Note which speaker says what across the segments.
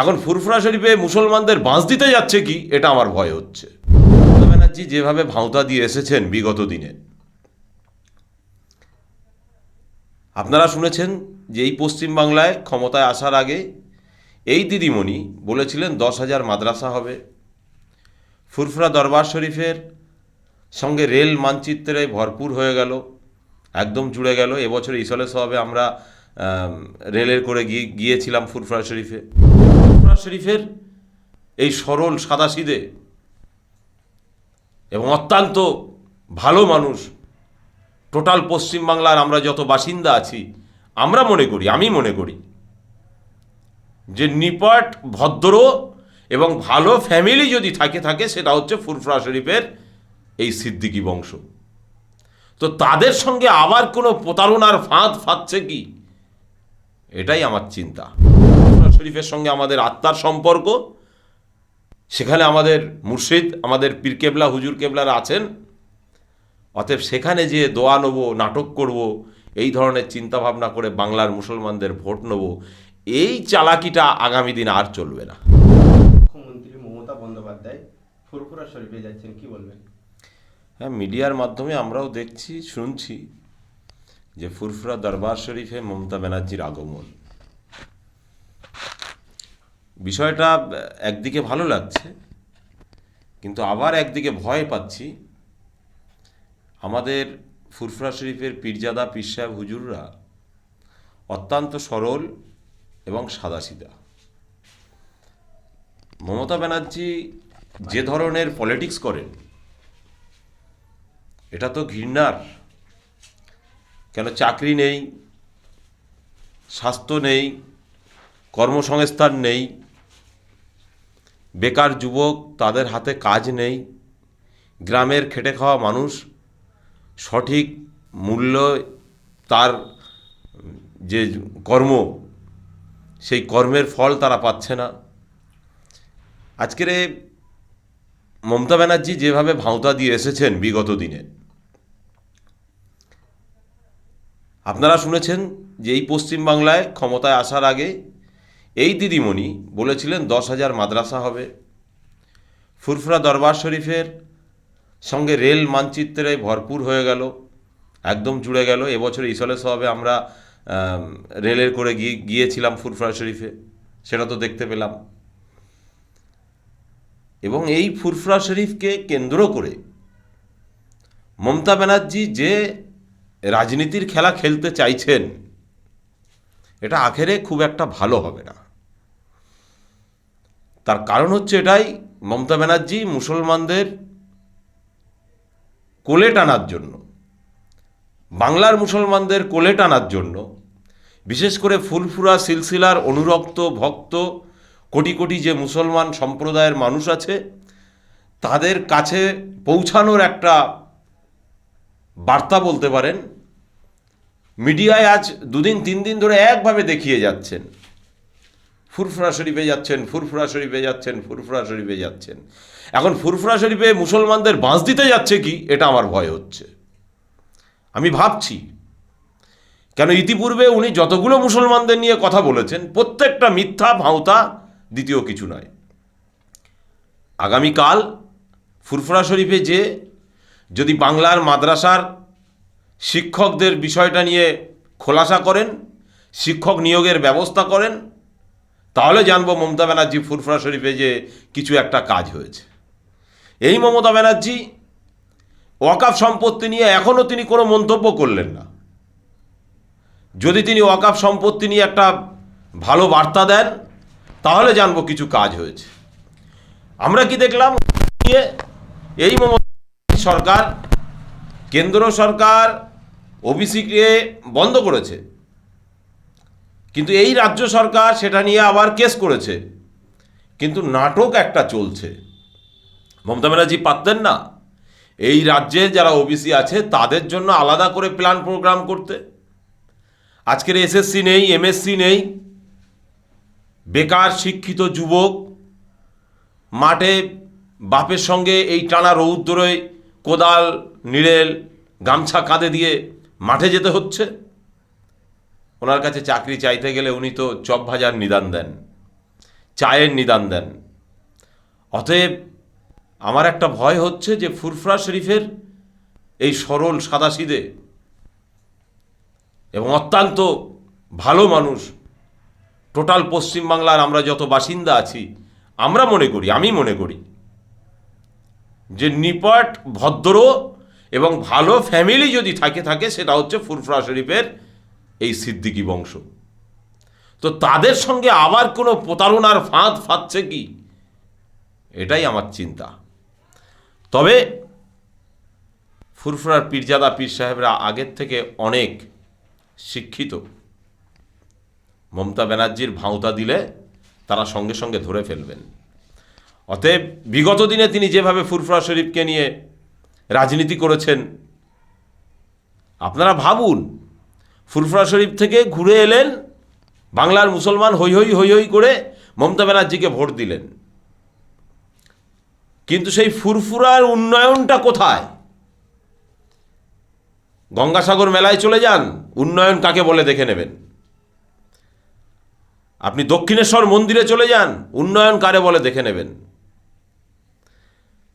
Speaker 1: এখন ফুরফুরা শরীফে মুসলমানদের বাঁশ দিতে যাচ্ছে কি? এটা আমার ভয় হচ্ছে। মমতা ব্যানার্জি যেভাবে ভাঁওতা দিয়ে এসেছেন বিগত দিনে। আপনারা শুনেছেন যে এই পশ্চিমবাংলায় ক্ষমতায় আসার আগে এই দিদিমণি বলেছিলেন দশ হাজার মাদ্রাসা হবে। ফুরফুরা দরবার শরীফের সঙ্গে রেল মানচিত্রে ভরপুর হয়ে গেল, একদম জুড়ে গেল। এবছর ইসলে সবে আমরা রেলের করে গিয়ে, গিয়েছিলাম ফুরফুরা শরীফে। শরীফের এই সরল সাদাসিদে এবং অত্যন্ত ভালো মানুষ, টোটাল পশ্চিমবাংলার আমরা যত বাসিন্দা আছি, আমরা মনে করি, আমি মনে করি, যে নিপট, ভদ্র এবং ভালো ফ্যামিলি যদি থাকে থাকে, সেটা হচ্ছে ফুরফুরা শরীফের এই সিদ্দিকী বংশ। তো তাদের সঙ্গে আবার কোনো প্রতারণার ফাঁদ ফাঁদছে কি? এটাই আমার চিন্তা। শরীফের সঙ্গে আমাদের আত্মার সম্পর্ক। সেখানে আমাদের মুর্শিদ আমাদের পীর কেবলা হুজুর কেবলারা আছেন। অতএব সেখানে যে দোয়া নেব নাটক করব এই ধরনের চিন্তাভাবনা করে বাংলার মুসলমানদের ভোট নেব এই চালাকিটা আগামী দিন আর চলবে না।
Speaker 2: মুখ্যমন্ত্রী মমতা বন্দ্যোপাধ্যায় ফুরফুরা শরীফে যাচ্ছেন কি বলবেন?
Speaker 1: হ্যাঁ মিডিয়ার মাধ্যমে আমরাও দেখছি শুনছি যে ফুরফুরা দরবার শরীফে মমতা ব্যানার্জির আগমন। বিষয়টা একদিকে ভালো লাগছে, কিন্তু আবার একদিকে ভয় পাচ্ছি। আমাদের ফুরফুরা শরীফের পীরজাদা পীর সাহেব হুজুররা অত্যন্ত সরল এবং সাদাসিধা মমতা ব্যানার্জি যে ধরনের পলিটিক্স করেন, এটা তো ঘৃণার। কেন চাকরি নেই, স্বাস্থ্য নেই, কর্মসংস্থান নেই বেকার যুবক, তাদের হাতে কাজ নেই। গ্রামের খেটে খাওয়া মানুষ, সঠিক মূল্য তার যে কর্ম, সেই কর্মের ফল তারা পাচ্ছে না। আজকের মমতা ব্যানার্জি যেভাবে ভাঁওতা দিয়ে এসেছেন বিগত দিনে, আপনারা শুনেছেন যে এই পশ্চিমবাংলায় ক্ষমতায় আসার আগে এই দিদিমণি বলেছিলেন, দশ হাজার মাদ্রাসা হবে। ফুরফুরা দরবার শরীফের সঙ্গে রেল মানচিত্রে ভরপুর হয়ে গেল, একদম জুড়ে গেল। এবছর ইসলে সবে আমরা রেলের করে গিয়ে, গিয়েছিলাম ফুরফুরা শরীফে, সেটা তো দেখতে পেলাম। এবং এই ফুরফুরা শরীফকে কেন্দ্র করে মমতা ব্যানার্জি যে রাজনীতির খেলা খেলতে চাইছেন, এটা আখেরে খুব একটা ভালো হবে না। তার কারণ হচ্ছে এটাই, মমতা ব্যানার্জি মুসলমানদের কোলে টানার জন্য, বাংলার মুসলমানদের কোলে টানার জন্য, বিশেষ করে ফুলফুরা সিলসিলার অনুরক্ত ভক্ত, কোটি কোটি যে মুসলমান সম্প্রদায়ের মানুষ আছে, তাদের কাছে পৌঁছানোর একটা বার্তা বলতে পারেন, মিডিয়ায় আজ দুদিন তিন দিন ধরে একভাবে দেখিয়ে যাচ্ছেন। ফুরফুরা শরীফে যাচ্ছেন, ফুরফুরা শরীফে যাচ্ছেন, ফুরফুরা শরীফে যাচ্ছেন। এখন ফুরফুরা শরীফে মুসলমানদের বাঁশ দিতে যাচ্ছে কি? এটা আমার ভয় হচ্ছে। আমি ভাবছি, কেন ইতিপূর্বে উনি যতগুলো মুসলমানদের নিয়ে কথা বলেছেন, প্রত্যেকটা মিথ্যা, ভাঁওতা দ্বিতীয় কিছু নয়। আগামীকাল ফুরফুরা শরীফে যে, যদি বাংলার মাদ্রাসার শিক্ষকদের বিষয়টা নিয়ে খোলাসা করেন, শিক্ষক নিয়োগের ব্যবস্থা করেন তাহলে জানব মমতা ব্যানার্জি ফুরফুরা শরীফে যে কিছু একটা কাজ হয়েছে। এই মমতা ব্যানার্জি ওয়াকাফ সম্পত্তি নিয়ে এখনও তিনি কোনো মন্তব্য করলেন না। যদি তিনি ওয়াকাফ সম্পত্তি নিয়ে একটা ভালো বার্তা দেন, তাহলে জানব কিছু কাজ হয়েছে। আমরা কি দেখলাম? নিয়ে এই মমতা সরকার, কেন্দ্র সরকার, ওবিসিকে বন্ধ করেছে। কিন্তু এই রাজ্য সরকার সেটা নিয়ে আবার কেস করেছে। কিন্তু নাটক একটা চলছে। মমতা ব্যানার্জি পারতেন না। এই রাজ্যে যারা ওবিসি আছে, তাদের জন্য আলাদা করে প্ল্যান প্রোগ্রাম করতে। আজকের এসএসসি নেই এমএসসি নেই। বেকার, শিক্ষিত যুবক, মাঠে বাপের সঙ্গে এই টানা রৌদ্রয় কোদাল, নিড়েল, গামছা কাঁধে দিয়ে মাঠে যেতে হচ্ছে। ওনার কাছে চাকরি চাইতে গেলে উনি তো চপ ভাজার নিদান দেন, চায়ের নিদান দেন। অতএব আমার একটা ভয় হচ্ছে যে ফুরফরা শরীফের এই সরল সাদাসিদে এবং অত্যন্ত ভালো মানুষ, টোটাল পশ্চিমবাংলার আমরা যত বাসিন্দা আছি, আমরা মনে করি, আমি মনে করি যে নিপট, ভদ্র এবং ভালো ফ্যামিলি যদি থাকে থাকে সেটা হচ্ছে ফুরফরা শরীফের এই সিদ্দিকী বংশ। তো তাদের সঙ্গে আবার কোনো প্রতারণার ফাঁদ ফাঁদছে কি? এটাই আমার চিন্তা। তবে ফুরফুরার পীরজাদা পীর সাহেবরা আগের থেকে অনেক শিক্ষিত। মমতা ব্যানার্জির ভাঁওতা দিলে তারা সঙ্গে সঙ্গে ধরে ফেলবেন। অতএব বিগত দিনে তিনি যেভাবে ফুরফুরা শরীফকে নিয়ে রাজনীতি করেছেন, আপনারা ভাবুন ফুরফুরা শরীফ থেকে ঘুরে এলেন, বাংলার মুসলমান হই হই হই হই করে মমতা ব্যানার্জিকে ভোট দিলেন। কিন্তু সেই ফুরফুরার উন্নয়নটা কোথায়? গঙ্গাসাগর মেলায় চলে যান, উন্নয়ন কাকে বলে দেখে নেবেন। আপনি দক্ষিণেশ্বর মন্দিরে চলে যান, উন্নয়ন কারে বলে দেখে নেবেন।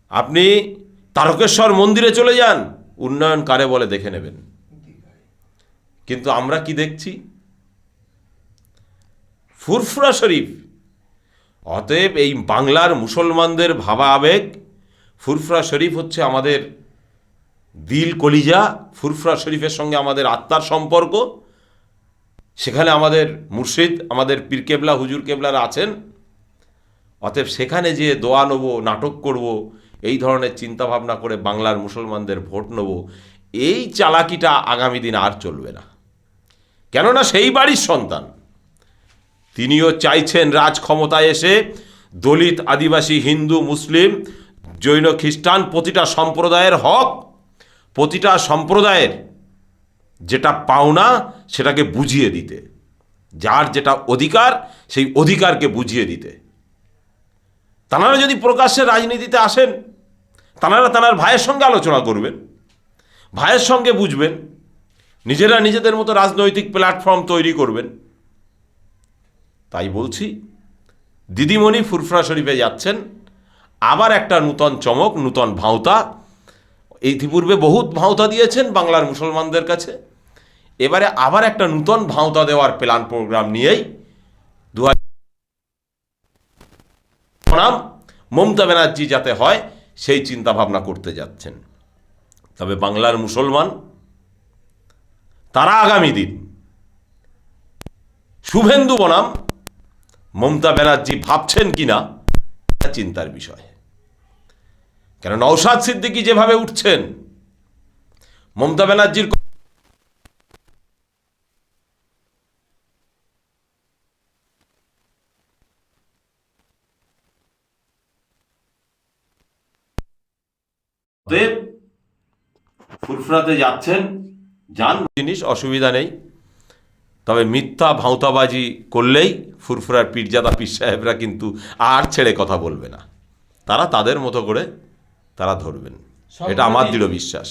Speaker 1: আপনি তারকেশ্বর মন্দিরে চলে যান, উন্নয়ন কারে বলে দেখে নেবেন। কিন্তু আমরা কি দেখছি? ফুরফুরা শরীফ। অতএব এই বাংলার মুসলমানদের ভাবা আবেগ, ফুরফুরা শরীফ হচ্ছে আমাদের দিল কলিজা, ফুরফুরা শরীফের সঙ্গে আমাদের আত্মার সম্পর্ক। সেখানে আমাদের মুর্শিদ, আমাদের পীর কেবলা, হুজুর কেবলারা আছেন। অতএব সেখানে যে দোয়া নেব, নাটক করব, এই ধরনের চিন্তাভাবনা করে বাংলার মুসলমানদের ভোট নেব, এই চালাকিটা আগামী দিন আর চলবে না। কেননা সেই বাড়ির সন্তান। তিনিও চাইছেন রাজ ক্ষমতায় এসে দলিত আদিবাসী হিন্দু মুসলিম জৈন খ্রিস্টান প্রতিটা সম্প্রদায়ের হক, প্রতিটা সম্প্রদায়ের যেটা পাওনা সেটাকে বুঝিয়ে দিতে। যার যেটা অধিকার সেই অধিকারকে বুঝিয়ে দিতে। তানারা যদি প্রকাশ্যে রাজনীতিতে আসেন তানারা তানার ভাইয়ের সঙ্গে আলোচনা করবেন, ভাইয়ের সঙ্গে বুঝবেন। নিজেরা নিজেদের মতো রাজনৈতিক প্ল্যাটফর্ম তৈরি করবেন। তাই বলছি, দিদিমণি ফুরফুরা শরীফে যাচ্ছেন, আবার একটা নূতন চমক, নূতন ভাঁওতা। ইতিপূর্বে বহুত ভাঁওতা দিয়েছেন বাংলার মুসলমানদের কাছে। এবারে আবার একটা নূতন ভাঁওতা দেওয়ার প্ল্যান প্রোগ্রাম নিয়েই দু নাম মমতা ব্যানার্জি যাতে হয়, সেই চিন্তা ভাবনা করতে যাচ্ছেন। তবে বাংলার মুসলমান তারা আগামী দিন। শুভেন্দু বনাম, মমতা ব্যানার্জি ভাবছেন কিনা, এটা চিন্তার বিষয়। কেন নৌসাদ সিদ্দিকি যেভাবে উঠছেন, মমতা ব্যানার্জির ফুরফুরাতে যাচ্ছেন। যান জিনিস অসুবিধা নেই। তবে মিথ্যা ভাঁওতাবাজি করলেই ফুরফুরার পীরজাদা পীর সাহেবরা কিন্তু আর ছেড়ে কথা বলবে না। তারা তাদের মতো করে তারা ধরবেন। এটা আমার দৃঢ় বিশ্বাস।